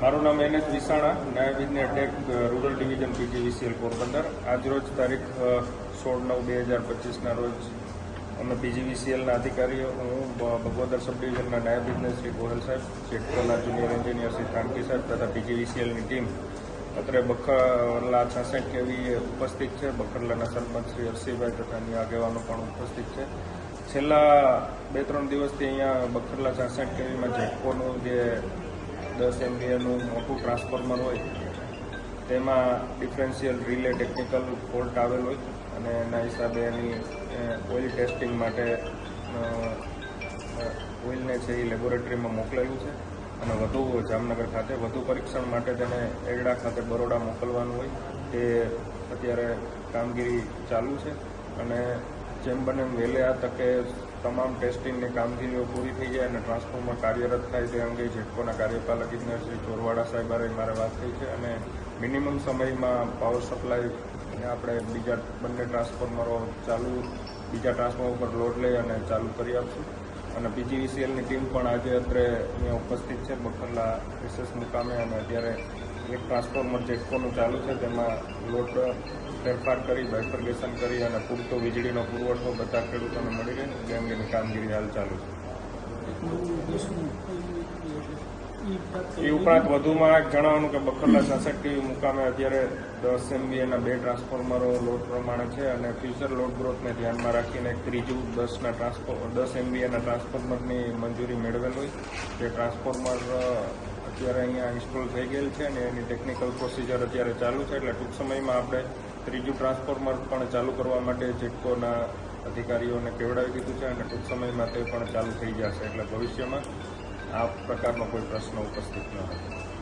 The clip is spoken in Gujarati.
મારું નામ એન એસ વિસાણા, નાયબ ઇજનેર tech rural division PGVCL Porbandar. આજરોજ તારીખ સોળ નવ બે હજાર પચીસના રોજ અમે પીજીવીસીએલના અધિકારીઓ, હું ભગવદર સબ ડિવિઝનના નાયબ ઇજનેર શ્રી ગોહેલ સાહેબ જેટકોના જુનિયર એન્જિનિયર શ્રી થાનકી સાહેબ તથા પીજીવીસીએલની ટીમ અત્રે બખરલા છાસઠ કેવી ઉપસ્થિત છે, બખરલાના સરપંચ શ્રી હર્ષિભાઈ તથા અન્ય આગેવાનો પણ ઉપસ્થિત છે. છેલ્લા બે ત્રણ દિવસથી અહીંયા બખરલા છાસઠ કેવીમાં જેટકોનું જે દસ એમબીએનું મોટું ટ્રાન્સફોર્મર હોય, તેમાં ડિફરન્શિયલ રિલે ટેકનિકલ ફોલ્ટ આવેલ હોય અને એના હિસાબે એની ઓઇલ ટેસ્ટિંગ માટે ઓઇલને છે એ લેબોરેટરીમાં મોકલાયું છે. અને વધુ જામનગર ખાતે વધુ પરીક્ષણ માટે તેને એરડા ખાતે બરોડા મોકલવાનું હોય, તે અત્યારે કામગીરી ચાલુ છે. અને જેમ બને વહેલે આ તકે તમામ ટેસ્ટિંગની કામગીરીઓ પૂરી થઈ જાય અને ટ્રાન્સફોર્મર કાર્યરત થાય તે અંગે જેટકોના કાર્યપાલક ઇજનેર શ્રી ચોરવાડા સાહેબ હારે મારે વાત થઈ છે અને મિનિમમ સમયમાં પાવર સપ્લાય આપણે બીજા બંને ટ્રાન્સફોર્મરો ચાલુ, બીજા ટ્રાન્સફોર્મર ઉપર લોડ લઈ અને ચાલુ કરી આપશું. અને પીજીવીસીએલની ટીમ પણ આજે અત્રે અહીંયા ઉપસ્થિત છે. બખરલા વિશેષ મુકામે અને અત્યારે એક ટ્રાન્સફોર્મર જેટકોનું ચાલુ છે તેમાં લોડ ફેરફાર કરી બાયફર્ગેશન કરી અને પૂરતો વીજળીનો પુરવઠો બધા ખેડૂતોને મળી રહે તે અંગેની કામગીરી હાલ ચાલુ છે. એ ઉપરાંત વધુમાં જણાવવાનું કે બખરલા શાસક ટીવી મુકામે અત્યારે દસ એમબીએના બે ટ્રાન્સફોર્મરો લોડ પ્રમાણે છે અને ફ્યુચર લોડ ગ્રોથને ધ્યાનમાં રાખીને એક ત્રીજું દસના ટ્રાન્સફોર્મ દસ એમબીએના ટ્રાન્સફોર્મરની મંજૂરી મેળવેલ હોય. તે ટ્રાન્સફોર્મર અત્યારે અહીંયા ઇન્સ્ટોલ થઈ ગયેલ છે અને એની ટેકનિકલ પ્રોસિજર અત્યારે ચાલુ છે. એટલે ટૂંક સમયમાં આપણે ત્રીજું ટ્રાન્સફોર્મર પણ ચાલુ કરવા માટે જેટકોના અધિકારીઓને કેવડાવી દીધું છે અને ટૂંક સમયમાં તે પણ ચાલુ થઈ જશે. એટલે ભવિષ્યમાં આ પ્રકારનો કોઈ પ્રશ્ન ઉપસ્થિત ન હતો